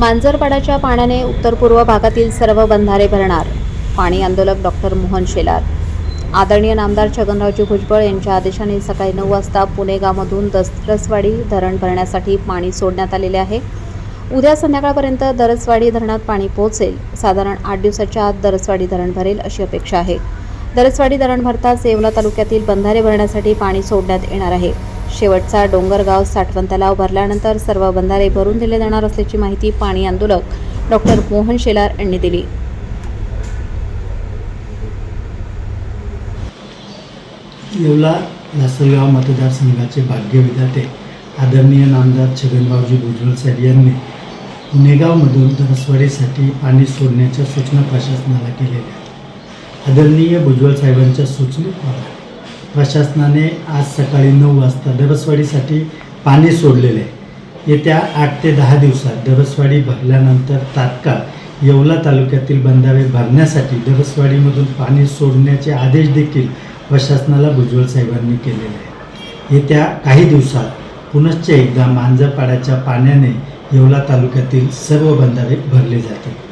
मांजरपाडाच्या पाण्याने उत्तर पूर्व भागातील सर्व बंधारे भरणार. पाणी आंदोलक डॉक्टर मोहन शेलार. आदरणीय नामदार छगनरावजी भुजबळ यांच्या आदेशाने सकाळी नऊ वाजता पुणेगावमधून दसरसवाडी धरण भरण्यासाठी पाणी सोडण्यात आलेले आहे. उद्या संध्याकाळपर्यंत दरसवाडी धरणात पाणी पोहोचेल. साधारण आठ दिवसाच्या आत दरसवाडी धरण भरेल अशी अपेक्षा आहे. दरसवाडी धरण भरताच येवला तालुक्यातील बंधारे भरण्यासाठी पाणी सोडण्यात येणार आहे. शेवटचा डोंगरगाव साठवण तलाव भरल्यानंतर सर्व बंधारे भरून दिले जाणार असल्याची माहिती पाणी आंदोलक डॉक्टर मोहन शेलार यांनी दिली. येवला लासलगाव मतदारसंघाचे भाग्यविधाते आदरणीय नामदार छगनबावजी भुजबळ साहेब यांनी पुणेगावमधून दरस्वारीसाठी पाणी सोडण्याच्या सूचना प्रशासनाला केलेल्या आदरणीय भुजबळ साहेबांच्या सूचनेप्रमाणे प्रशासनाने आज सकाळी नऊ वाजता दरसवाडीसाठी पाणी सोडलेले. आहे येत्या आठ ते दहा दिवसात दरसवाडी भरल्यानंतर तात्काळ येवला तालुक्यातील बंधारे भरण्यासाठी दरसवाडीमधून पाणी सोडण्याचे आदेश देखील प्रशासनाला भुजबळ साहेबांनी केलेले आहे येत्या काही दिवसात पुनश्च एकदा मांजरपाड्याच्या पाण्याने येवला तालुक्यातील सर्व बंधारे भरले जातील.